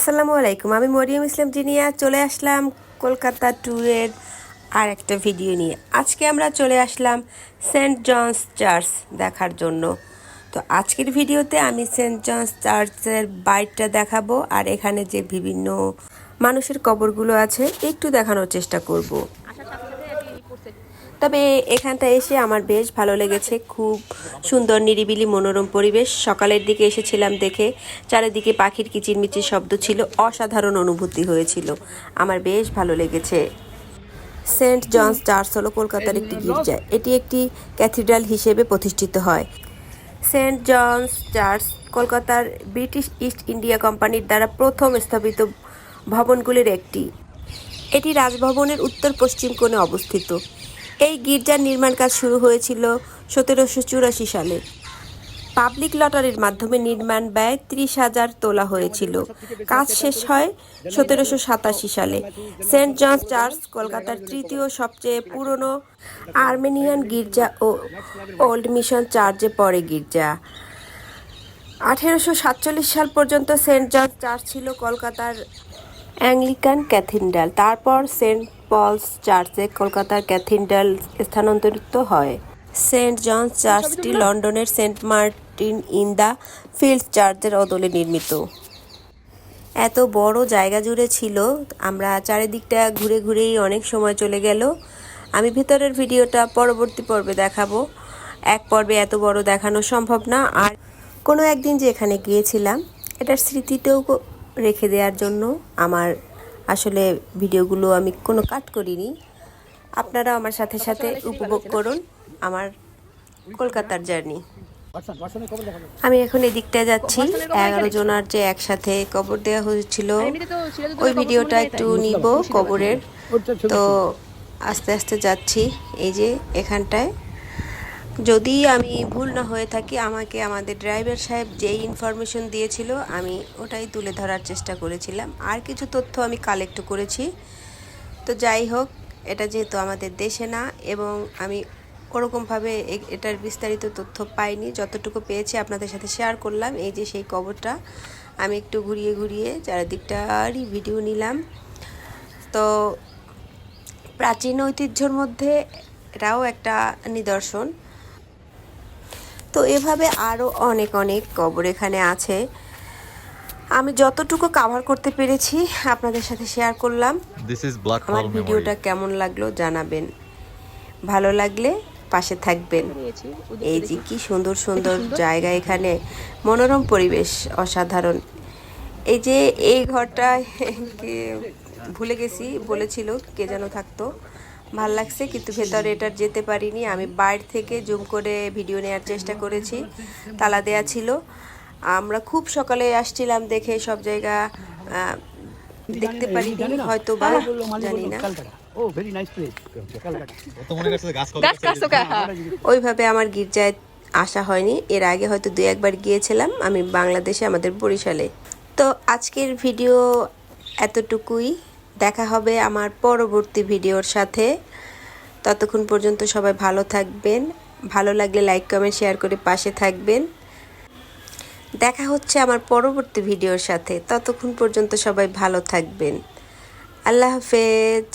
আসসালামু আলাইকুম। আমি মরিয়াম ইসলাম জিনিয়া, চলে আসলাম কলকাতা ট্যুরের আর একটা ভিডিও নিয়ে। আজকে আমরা চলে আসলাম সেন্ট জনস চার্চ দেখার জন্য। তো আজকের ভিডিওতে আমি সেন্ট জনস চার্চের বাইটটা দেখাবো আর এখানে যে বিভিন্ন মানুষের কবরগুলো আছে, একটু দেখানোর চেষ্টা করব। তবে এখানটা এসে আমার বেশ ভালো লেগেছে। খুব সুন্দর, নিরিবিলি, মনোরম পরিবেশ। সকালের দিকে এসেছিলাম দেখে চারিদিকে পাখির কিচিরমিচির শব্দ ছিল, অসাধারণ অনুভূতি হয়েছিল। আমার বেশ ভালো লেগেছে। সেন্ট জনস চার্চ হলো কলকাতার একটি গির্জা। এটি একটি ক্যাথিড্রাল হিসেবে প্রতিষ্ঠিত হয়। সেন্ট জনস চার্চ কলকাতার ব্রিটিশ ইস্ট ইন্ডিয়া কোম্পানির দ্বারা প্রথম স্থাপিত ভবনগুলির একটি। এটি রাজভবনের উত্তর পশ্চিম কোণে অবস্থিত। এই গির্জার নির্মাণ কাজ শুরু হয়েছিল সতেরোশো চুরাশি সালে। পাবলিক লটারির মাধ্যমে নির্মাণ ব্যয় ত্রিশ হাজার তোলা হয়েছিল। কাজ শেষ হয় সতেরোশো সাতাশি সালে। সেন্ট জনস চার্চ, কলকাতার তৃতীয় সবচেয়ে পুরনো আর্মেনিয়ান গির্জা ও ওল্ড মিশন চার্চে পড়ে গির্জা। আঠেরোশো সাতচল্লিশ সাল পর্যন্ত সেন্ট জর্জ চার্চ ছিল কলকাতার অ্যাংলিকান ক্যাথিড্রাল। তারপর সেন্ট পলস চার্চে কলকাতার ক্যাথিড্রাল স্থানান্তরিত হয়। সেন্ট জনস চার্চটি লন্ডনের saint Martin in the field চার্চের অদলে নির্মিত। এত বড় জায়গা জুড়ে ছিল, আমরা চারিদিকটা ঘুরে ঘুরেই অনেক সময় চলে গেল। আমি ভেতরের ভিডিওটা পরবর্তী পর্বে দেখাবো। এক পর্বে এত বড় দেখানো সম্ভব না। আর কোনো একদিন যে এখানে গিয়েছিলাম, এটার স্মৃতিতেও কো- রেখে দেওয়ার জন্য আমার আসলে ভিডিওগুলো আমি কোনো কাট করিনি। আপনারা আমার সাথে সাথে উপভোগ করুন আমার কলকাতার জার্নি। আমি এখন এদিকটা যাচ্ছি। এগারো জনার যে একসাথে কবর দেওয়া হয়েছিল ওই ভিডিওটা একটু নিব কবরের। তো আস্তে আস্তে যাচ্ছি। এই যে এখানটায় যদি আমি ভুল না হয়ে থাকি, আমাকে আমাদের ড্রাইভার সাহেব যেই ইনফরমেশন দিয়েছিল, আমি ওটাই তুলে ধরার চেষ্টা করেছিলাম। আর কিছু তথ্য আমি কালেক্ট করেছি। তো যাই হোক, এটা যেহেতু আমাদের দেশে না, এবং আমি ওরকমভাবে এটার বিস্তারিত তথ্য পাইনি। যতটুকু পেয়েছি আপনাদের সাথে শেয়ার করলাম। এই যে সেই কবরটা আমি একটু ঘুরিয়ে ঘুরিয়ে চারিদিকটারই ভিডিও নিলাম। তো প্রাচীন ঐতিহ্যর মধ্যে এটাও একটা নিদর্শন। তো এভাবে আরও অনেক অনেক কবর এখানে আছে। আমি যতটুকু কাভার করতে পেরেছি আপনাদের সাথে শেয়ার করলাম। আমার ভিডিওটা কেমন লাগল জানাবেন। ভালো লাগলে পাশে থাকবেন। এই যে কি সুন্দর সুন্দর জায়গা এখানে। মনোরম পরিবেশ অসাধারণ। এই যে এই ঘরটা কে ভুলে গেছি বলেছিল কে যেন থাকতো। ভালো লাগছে কিন্তু ভেতরে এটার যেতে পারিনি। আমি বাইরে থেকে জুম করে ভিডিও নেওয়ার চেষ্টা করেছি তালা দেয়া ছিল। আমরা খুব সকালে আসছিলাম দেখে সব জায়গা দেখতে পারিনি হয়তো বা জানি না। হ্যাঁ। ওইভাবে আমার গির্জায় আসা হয়নি। এর আগে হয়তো দুই একবার গিয়েছিলাম আমি বাংলাদেশে আমাদের বরিশালে। তো আজকের ভিডিও এতটুকুই। দেখা হবে আমার পরবর্তী ভিডিওর সাথে। ততক্ষণ পর্যন্ত সবাই ভালো থাকবেন। ভালো লাগলে লাইক কমেন্ট শেয়ার করে পাশে থাকবেন। দেখা হচ্ছে আমার পরবর্তী ভিডিওর সাথে। ততক্ষণ পর্যন্ত সবাই ভালো থাকবেন। আল্লাহ হাফেজ।